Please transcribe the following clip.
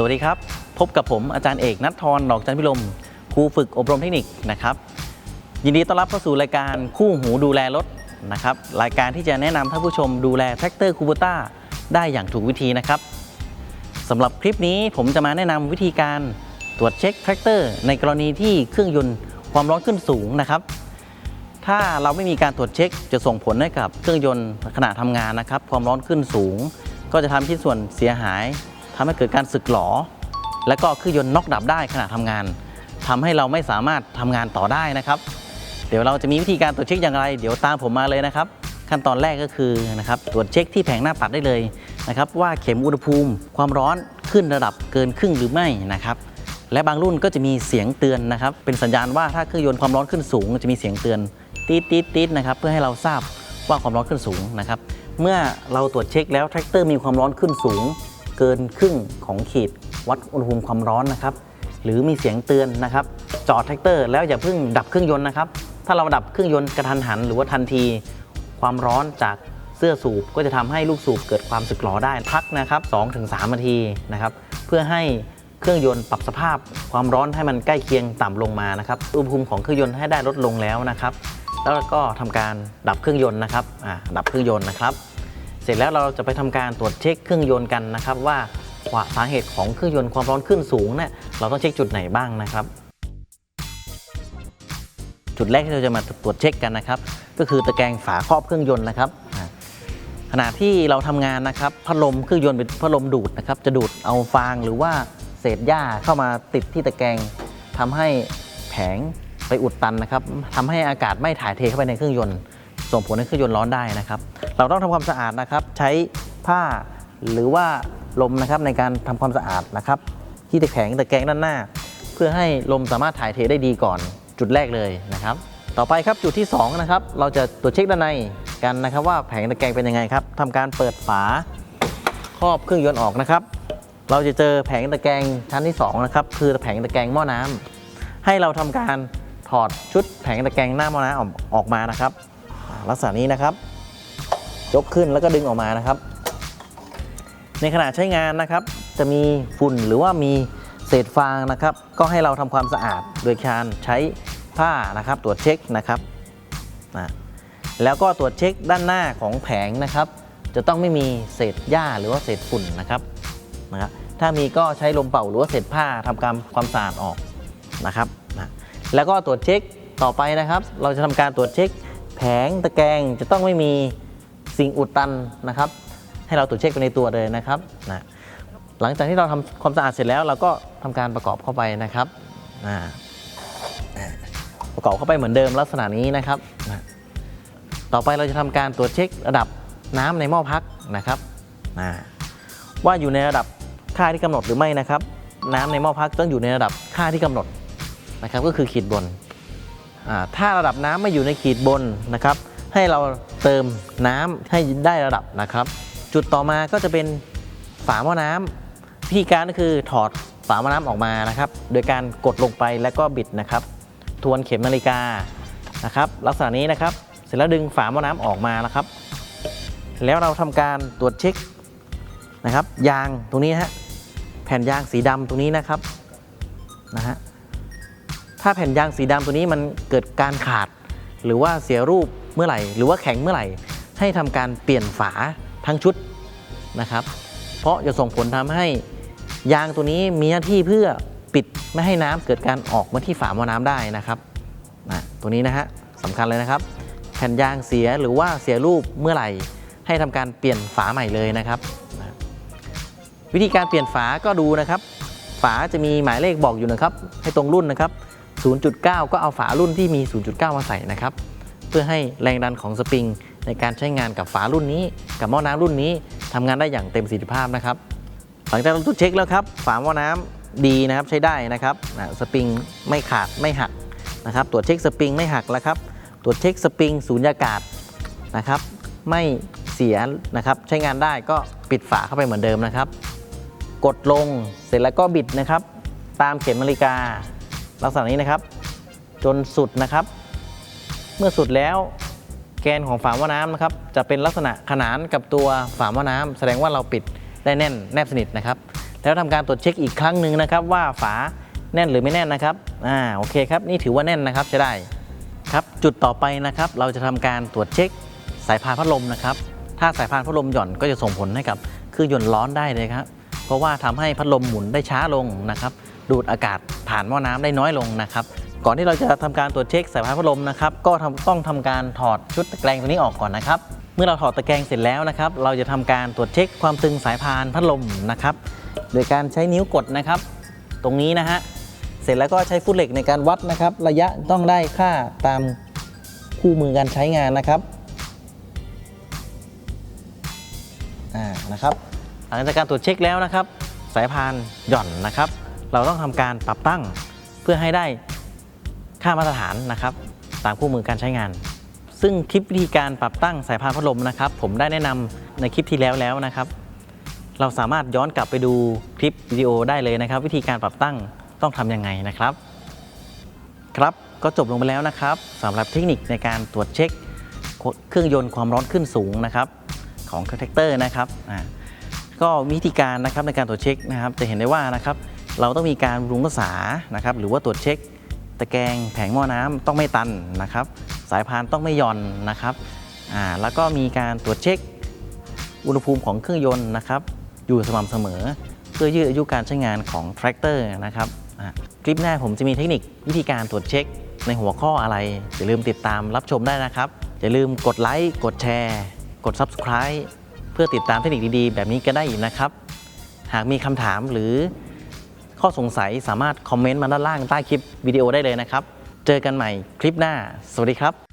สวัสดีครับ พบกับผมอาจารย์เอกนัททรดอกจันพิลมครูฝึกอบรมเทคนิคนะครับ ยินดีต้อนรับเข้าสู่รายการคู่หูดูแลรถนะครับ รายการที่จะแนะนำท่านผู้ชมดูแลแท็กเตอร์คูโบต้าได้อย่างถูกวิธีนะครับสำหรับคลิปนี้ผมจะมาแนะนำวิธีการตรวจเช็คแท็กเตอร์ในกรณีที่เครื่องยนต์ความร้อนขึ้นสูงนะครับ ถ้าเราไม่มีการตรวจเช็คจะส่งผลให้กับเครื่องยนต์ขณะทำงานนะครับ ความร้อนขึ้นสูง ก็จะทำให้ชิ้นส่วนเสียหาย ทำให้เกิดการสึกหรอและก็เครื่องยนต์น็อกดับได้ขณะทำงานทำให้เราไม่สามารถทำงานต่อได้นะครับ เดี๋ยวเราจะมีวิธีการตรวจเช็คอย่างไร เดี๋ยวตามผมมาเลยนะครับ ขั้นตอนแรกก็คือนะครับตรวจเช็คที่แผงหน้าปัดได้เลยนะครับว่าเข็มอุณหภูมิ ความร้อนขึ้นระดับเกินครึ่งหรือไม่นะครับและบางรุ่นก็จะมีเสียงเตือนนะครับ เป็นสัญญาณว่าถ้าเครื่องยนต์ความร้อนขึ้นสูง จะมีเสียงเตือนตีดตีดตีดนะครับเพื่อให้เราทราบว่าความร้อนขึ้นสูงนะครับ เมื่อเราตรวจเช็คแล้วแทรกเตอร์มีความร้อนขึ้นสูง เกินครึ่งของขีดวัดอุณหภูมิความร้อนนะครับ หรือมีเสียงเตือนนะครับ จอดแท็กเตอร์แล้วอย่าเพิ่งดับเครื่องยนต์นะครับ ถ้าเราดับเครื่องยนต์กระทันหัน หรือว่าทันที ความร้อนจากเสื้อสูบก็จะทำให้ลูกสูบเกิดความสึกหรอได้พักนะครับ2-3นาทีนะครับ เพื่อให้เครื่องยนต์ปรับสภาพความร้อนให้มันใกล้เคียงต่ำลงมานะครับอุณหภูมิของเครื่องยนต์ให้ได้ลดลงแล้วนะครับ แล้วก็ทำการดับเครื่องยนต์นะครับดับเครื่องยนต์นะครับ สร็จแล้วเราจะไปทำการตรวจเช็คเครื่องยนต์กันนะครับ ว่าสาเหตุของเครื่องยนต์ความร้อนขึ้นสูงเนี่ยเราต้องเช็คจุดไหนบ้างนะครับ จุดแรกที่เราจะมาตรวจเช็คกันนะครับ ก็คือตะแกรงฝาครอบเครื่องยนต์นะครับขณะที่เราทำงานนะครับพัดลมเครื่องยนต์เป็นพัดลมดูดนะครับ จะดูดเอาฟางหรือว่าเศษหญ้าเข้ามาติดที่ตะแกรงทำให้แผงไปอุดตันนะครับทำให้อากาศไม่ถ่ายเทเข้าไปในเครื่องยนต์ ส่งผลให้เครื่องยนต์ร้อนได้นะครับ เราต้องทำความสะอาดนะครับ ใช้ผ้าหรือว่าลมนะครับในการทำความสะอาดนะครับ ที่ตะแกรงตะแกรงด้านหน้า เพื่อให้ลมสามารถถ่ายเทได้ดีก่อนจุดแรกเลยนะครับ ต่อไปครับจุดที่สองนะครับเราจะตรวจเช็คด้านในกันนะครับ ว่าแผงตะแกรงเป็นยังไงครับทำการเปิดฝาครอบเครื่องยนต์ออกนะครับ เราจะเจอแผงตะแกรงชั้นที่สองนะครับคือแผงตะแกรงหม้อน้ำให้เราทำการถอดชุดแผงตะแกรงหน้าหม้อน้ำออกมานะครับ ลักษณะนี้นะครับ ยกขึ้นแล้วก็ดึงออกมานะครับ ในขณะใช้งานนะครับ จะมีฝุ่นหรือว่ามีเศษฟางนะครับ ก็ให้เราทำความสะอาดโดยการใช้ผ้านะครับ ตรวจเช็คนะครับนะแล้วก็ตรวจเช็คด้านหน้าของแผงนะครับ จะต้องไม่มีเศษหญ้าหรือว่าเศษฝุ่นนะครับนะครับ ถ้ามีก็ใช้ลมเป่าหรือว่าเศษผ้าทำการความสะอาดออกนะครับนะแล้วก็ตรวจเช็คต่อไปนะครับ เราจะทำการตรวจเช็ค แผงตะแกรงจะต้องไม่มีสิ่งอุดตันนะครับ ให้เราตรวจเช็คไปในตัวเลยนะครับนะหลังจากที่เราทำความสะอาดเสร็จแล้วเราก็ทำการประกอบเข้าไปนะครับประกอบเข้าไปเหมือนเดิมลักษณะนี้นะครับนะต่อไปเราจะทำการตรวจเช็คระดับน้ำในหม้อพักนะครับว่าอยู่ในระดับค่าที่กำหนดหรือไม่นะครับ น้ำในหม้อพักต้องอยู่ในระดับค่าที่กำหนดนะครับ ก็คือขีดบน ถ้าระดับน้ำไม่อยู่ในขีดบนนะครับ ให้เราเติมน้ำให้ได้ระดับนะครับ จุดต่อมาก็จะเป็นฝาหม้อน้ำวิธีการก็คือถอดฝาหม้อน้ำออกมานะครับ โดยการกดลงไปแล้วก็บิดนะครับ ทวนเข็มนาฬิกานะครับลักษณะนี้นะครับ เสร็จแล้วดึงฝาหม้อน้ำออกมานะครับ แล้วเราทำการตรวจเช็คนะครับ ยางตรงนี้ฮะแผ่นยางสีดำตรงนี้นะครับนะฮะ ถ้าแผ่นยางสีดำตัวนี้มันเกิดการขาด หรือว่าเสียรูปเมื่อไหร่ หรือว่าแข็งเมื่อไหร่ ให้ทำการเปลี่ยนฝาทั้งชุดนะครับ เพราะจะส่งผลทำให้ยางตัวนี้มีหน้าที่เพื่อปิดไม่ให้น้ำเกิดการออกมาที่ฝาหม้อน้ำได้นะครับนะตัวนี้นะฮะสำคัญเลยนะครับ แผ่นยางเสียหรือว่าเสียรูปเมื่อไหร่ ให้ทำการเปลี่ยนฝาใหม่เลยนะครับนะวิธีการเปลี่ยนฝาก็ดูนะครับ ฝาจะมีหมายเลขบอกอยู่นะครับ ให้ตรงรุ่นนะครับ 0.9 ก็เอาฝารุ่นที่มี 0.9 มาใส่นะครับ เพื่อให้แรงดันของสปริง ในการใช้งานกับฝารุ่นนี้ กับหม้อน้ำรุ่นนี้ทำงานได้อย่างเต็มประสิทธิภาพนะครับ หลังจากเราตรวจเช็คแล้วครับ ฝาหม้อน้ำดีนะครับใช้ได้นะครับสปริงไม่ขาดไม่หักนะครับ ตรวจเช็คสปริงไม่หักแล้วครับ ตรวจเช็คสปริงสูญญากาศนะครับ ไม่เสียนะครับ ใช้งานได้ก็ปิดฝาเข้าไปเหมือนเดิมนะครับ กดลงเสร็จแล้วก็บิดนะครับ ตามเข็มนาฬิกา ลักษณะนี้นะครับ จนสุดนะครับ เมื่อสุดแล้วแกนของฝาหม้อน้ำนะครับ จะเป็นลักษณะขนานกับตัวฝาหม้อน้ำแสดงว่าเราปิดได้แน่นแนบสนิทนะครับ แล้วทำการตรวจเช็คอีกครั้งหนึ่งนะครับ ว่าฝาแน่นหรือไม่แน่นนะครับอ่าโอเคครับนี่ถือว่าแน่นนะครับใช้ได้ครับจุดต่อไปนะครับ เราจะทำการตรวจเช็คสายพานพัดลมนะครับ ถ้าสายพานพัดลมหย่อนก็จะส่งผลให้กับเครื่องยนต์ร้อนได้เลยครับเพราะว่าทำให้พัดลมหมุนได้ช้าลงนะครับ ดูดอากาศผ่านหม้อน้ำได้น้อยลงนะครับ ก่อนที่เราจะทำการตรวจเช็คสายพานพัดลมนะครับก็ต้องทำการถอดชุดตะแกรงตัวนี้ออกก่อนนะครับ เมื่อเราถอดตะแกรงเสร็จแล้วนะครับ เราจะทำการตรวจเช็คความตึงสายพานพัดลมนะครับ โดยการใช้นิ้วกดนะครับ ตรงนี้นะฮะเสร็จแล้วก็ใช้ฟุตเหล็กในการวัดนะครับ ระยะต้องได้ค่าตามคู่มือการใช้งานนะครับอ่านะครับหลังจากการตรวจเช็คแล้วนะครับ สายพานหย่อนนะครับ เราต้องทำการปรับตั้งเพื่อให้ได้ค่ามาตรฐานนะครับ ตามคู่มือการใช้งาน ซึ่งคลิปวิธีการปรับตั้งสายพานพัดลมนะครับ ผมได้แนะนำในคลิปที่แล้วแล้วนะครับ เราสามารถย้อนกลับไปดูคลิปวิดีโอได้เลยนะครับ วิธีการปรับตั้งต้องทำยังไงนะครับ ครับก็จบลงไปแล้วนะครับสำหรับเทคนิคในการตรวจเช็คเครื่องยนต์ความร้อนขึ้นสูงนะครับ ของแท็กเตอร์นะครับก็วิธีการนะครับในการตรวจเช็คนะครับ จะเห็นได้ว่านะครับ เราต้องมีการรุงรักษานะครับหรือว่าตรวจเช็ค ตะแกรงแผงหม้อน้ำต้องไม่ตันนะครับ สายพานต้องไม่หย่อนนะครับอ่าแล้วก็มีการตรวจเช็คอุณหภูมิของเครื่องยนต์นะครับ อยู่สม่ำเสมอ เพื่อยืดอายุการใช้งานของแทรกเตอร์นะครับคลิปหน้าผมจะมีเทคนิควิธีการตรวจเช็คในหัวข้ออะไร อย่าลืมติดตามรับชมได้นะครับ อย่าลืมกดไลค์กดแชร์ กด Subscribe เพื่อติดตามเทคนิคดีๆ แบบนี้ก็ได้อีกนะครับ หากมีคำถามหรือ ข้อสงสัยสามารถคอมเมนต์มาด้านล่างใต้คลิปวิดีโอได้เลยนะครับ เจอกันใหม่คลิปหน้า สวัสดีครับ